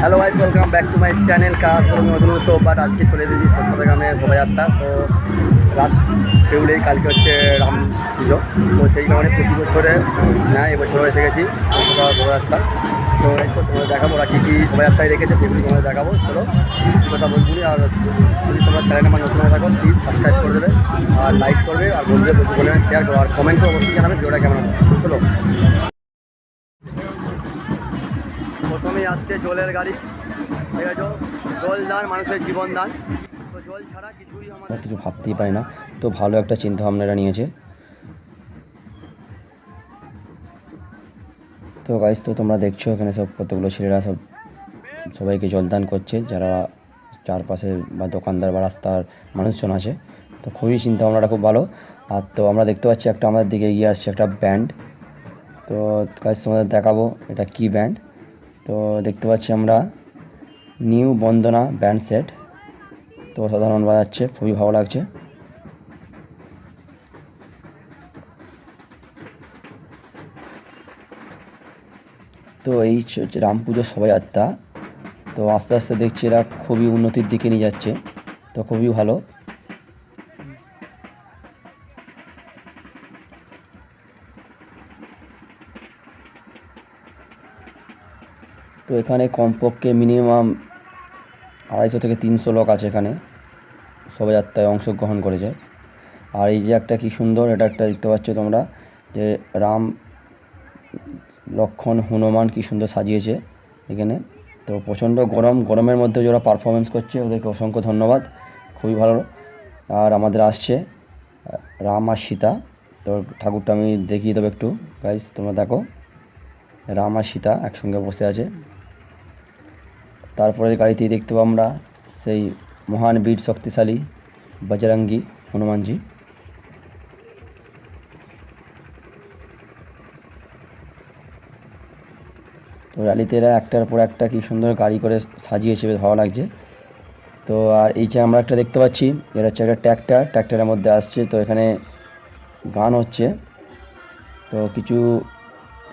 Hello ভাই welcome back to my channel কাজ করব নতুন তো বাট আজকে চলে এসেছি সত্যতা গ্রামে শোভাযাত্রা। তো, রাত বেউলেই কালকে হচ্ছে রাম পুজো। তো, সেই কারণে প্রতি বছরে, না এবছরও এসে গেছি। শোভাযাত্রা। তো তোমাদের দেখাবো, ওরা কী কী শোভাযাত্রায় রেখেছে, সেগুলো তোমাদের দেখাবো। চলো কথা বলবি আর যদি তোমার চ্যানেল আমার নতুন হয়ে থাকো প্লিজ সাবস্ক্রাইব করে দেবে, আর লাইক করবে, আর বন্ধুদের বন্ধু শেয়ার করো, আর কমেন্টও অবশ্যই জানাবে, ভিডিওটা কেমন চলো। আসছে, জলের গাড়ি। ঠিক আছে, জল দান, মানুষের জীবন দান। তো জল ছাড়া কিছুই আর আমাদের কিছু ভাবতেই পারি না। তো ভালো একটা চিন্তা ভাবনা এরা নিয়েছে। তো গাইজ তো তোমরা দেখছ এখানে সব কতগুলো ছেলেরা সব সবাইকে জলদান করছে। যারা চারপাশে বা দোকানদার বা রাস্তার মানুষজন আছে। তো খুবই চিন্তা ভাবনাটা খুব ভালো। আর তো আমরা দেখতে পাচ্ছি একটা আমাদের দিকে এগিয়ে আসছে একটা ব্যান্ড তো গাইজ তোমাদের দেখাবো এটা কি ব্যান্ড তো দেখতে পাচ্ছি আমরা নিউ বন্দনা ব্যান্ড সেট। তো অসাধারণ বাজাচ্ছে, খুবই ভালো লাগছে। তো এই রাম পুজোর শোভাযাত্রা। তো আস্তে আস্তে দেখছি এরা খুবই উন্নতির দিকে নিয়ে যাচ্ছে। তো খুবই ভালো। এখানে কমপক্ষে মিনিমাম আড়াইশো থেকে তিনশো লোক আছে এখানে। শোভাযাত্রায় অংশগ্রহণ করেছে। আর এই যে একটা কি সুন্দর, এটা একটা দেখতে পাচ্ছ তোমরা, যে রাম লক্ষণ হনুমান কি সুন্দর সাজিয়েছে এখানে। তো প্রচণ্ড গরম, গরমের মধ্যে যারা পারফরমেন্স করছে, ওদেরকে অসংখ্য ধন্যবাদ। খুবই ভালো। আর আমাদের আসছে রাম আর সীতা। তো ঠাকুরটা আমি দেখিয়ে দেবো একটু। গাইস তোমরা দেখো, রাম আর সীতা একসঙ্গে বসে আছে। তারপরে গাড়িতেই দেখতে পাবো আমরা, সেই মহান বীর শক্তিশালী বজরঙ্গী হনুমানজি। তো র্যালিতে এরা একটার পর একটা কি সুন্দর গাড়ি করে সাজিয়েছে, বেশ ভালো লাগছে। তো আর এই যে আমরা একটা দেখতে পাচ্ছি, এটা হচ্ছে একটা ট্র্যাক্টর, ট্র্যাক্টরের মধ্যে আসছে। তো এখানে গান হচ্ছে। তো কিছু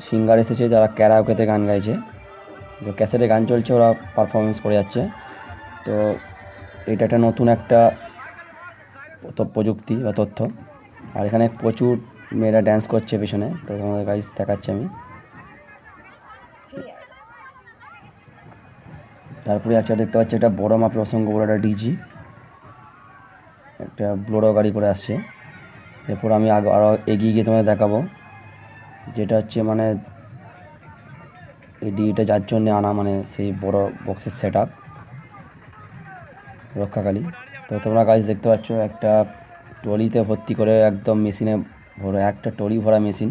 সিঙ্গার এসেছে যারা ক্যারাওকেতে গান গাইছে। তো ক্যাসেটে গান চলছে, ওরা পারফরমেন্স করে যাচ্ছে। তো এটা একটা নতুন একটা প্রযুক্তি বা তথ্য। আর এখানে প্রচুর মেয়েরা ড্যান্স করছে পেছনে, তো তোমাদের গাইজ দেখাচ্ছি আমি। তারপরে একটা দেখতে পাচ্ছি, একটা বড় মাপের অসংখ্য বড় একটা ডিজি একটা ব্লোরো গাড়ি করে আসছে। এরপর আমি আরও এগিয়ে গিয়ে তোমাদের দেখাবো। যেটা হচ্ছে মানে এই ডিটা যার জন্য আনা মানে সেই বড় বক্সের সেট আপ রক্ষাকালী। তো তোমরা গাছ দেখতে পাচ্ছ, একটা ট্রলিতে ভর্তি করে একদম মেশিনে ভরে, একটা ট্রলি ভরা মেশিন।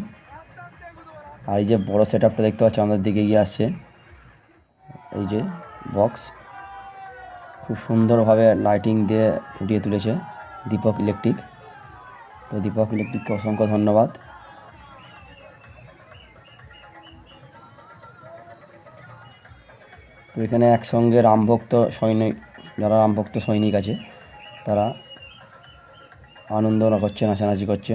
আর এই যে বড় সেট আপটা দেখতে পাচ্ছ, আমাদের দিকে এগিয়ে আসছে। এই যে বক্স খুব সুন্দরভাবে লাইটিং দিয়ে ফুটিয়ে তুলেছে দীপক ইলেকট্রিক। তো দীপক ইলেকট্রিককে অসংখ্য ধন্যবাদ। তো এখানে একসঙ্গে রামভক্ত সৈনিক, যারা রামভক্ত সৈনিক আছে, তারা আনন্দ করছে, নাচানাচি করছে।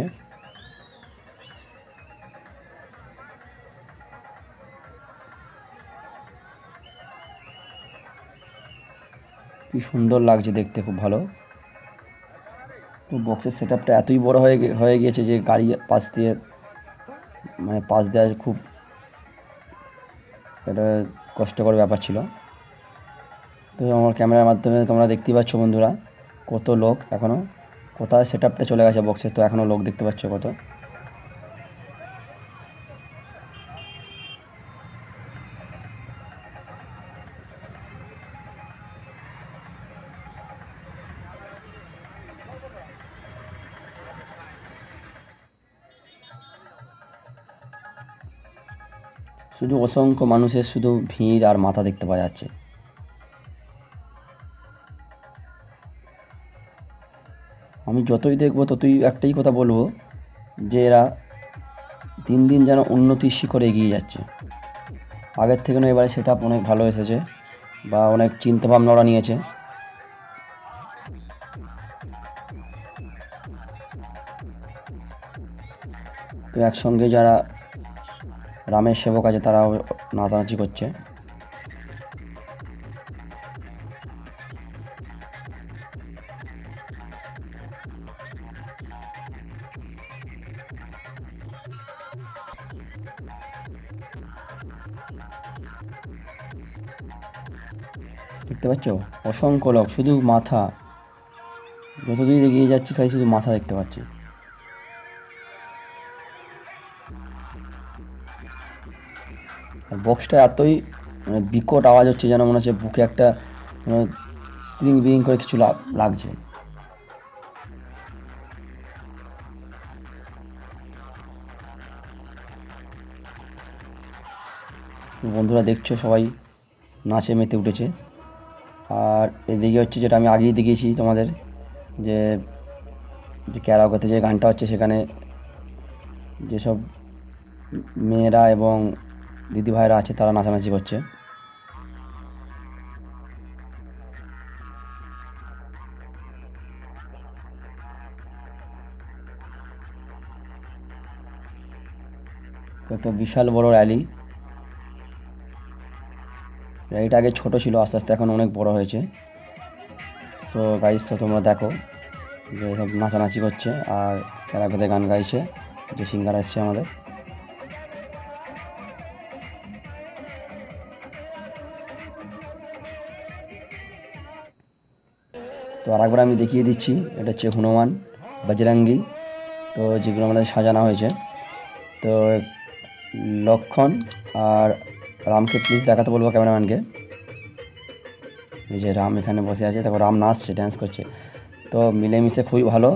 কি সুন্দর লাগছে দেখতে, খুব ভালো। তো বক্সের সেট আপটা এতই বড় হয়ে হয়ে গিয়েছে যে গাড়ি পাশ দিয়ে মানে পাশ দেওয়া খুব, এটা কষ্টকর ব্যাপার ছিল। তো আমার ক্যামেরার মাধ্যমে তোমরা দেখতেই পাচ্ছ বন্ধুরা, কত লোক এখনও কোথায় সেট চলে গেছে বক্সে তো এখনও লোক দেখতে পাচ্ছ কত। শুধু অসংখ্য মানুষের শুধু ভিড় আর মাথা দেখতে পাওয়া যাচ্ছে। আমি যতই দেখব, ততই একটাই কথা বলব যে এরা দিন দিন যেন উন্নতির শিখরে এগিয়ে যাচ্ছে। আগের থেকে না এবারে সেটা অনেক ভালো এসেছে বা অনেক চিন্তাভাবনা ওরা নিয়েছে। তো একসঙ্গে যারা রামের সেবক আছে তারাও নাচানাচি করছে। দেখতে পাচ্ছ? অসংখ্য লোক, শুধু মাথা। যতদূর এগিয়ে যাচ্ছি, খালি শুধু মাথা দেখতে পাচ্ছি। বক্সটা এতই মানে বিকট আওয়াজ হচ্ছে যেন মনে হচ্ছে বুকে একটা বিং বিং করে কিছু লাগ- লাগছে। বন্ধুরা দেখছ সবাই, নাচে মেতে উঠেছে। আর এদিকে হচ্ছে যেটা আমি আগেই দেখিয়েছি তোমাদের, যে যে ক্যারাওকেতে যে গানটা হচ্ছে সেখানে যেসব মেয়েরা এবং দিদিভাইরা আছে, তারা নাচানাচি করছে। একটা বিশাল বড় র্যালি। র্যালিটা আগে ছোট ছিল, আস্তে আস্তে এখন অনেক বড় হয়েছে। সো গাইস তো তোমরা দেখো যে সব নাচানাচি করছে, আর ক্যারাকেতে গান গাইছে, যে সিঙ্গার আসছে আমাদের। তো আরেকবার আমি দেখিয়ে দিচ্ছি, এটা হচ্ছে হনুমান বজরঙ্গি। তো যেগুলো আমাদের সাজানো হয়েছে। তো লক্ষণ আর রামকে প্লিজ দেখাতে বলব ক্যামেরাম্যানকে। এই যে রাম এখানে বসে আছে তারপর রাম নাচছে ড্যান্স করছে। তো মিলেমিশে খুবই ভালো।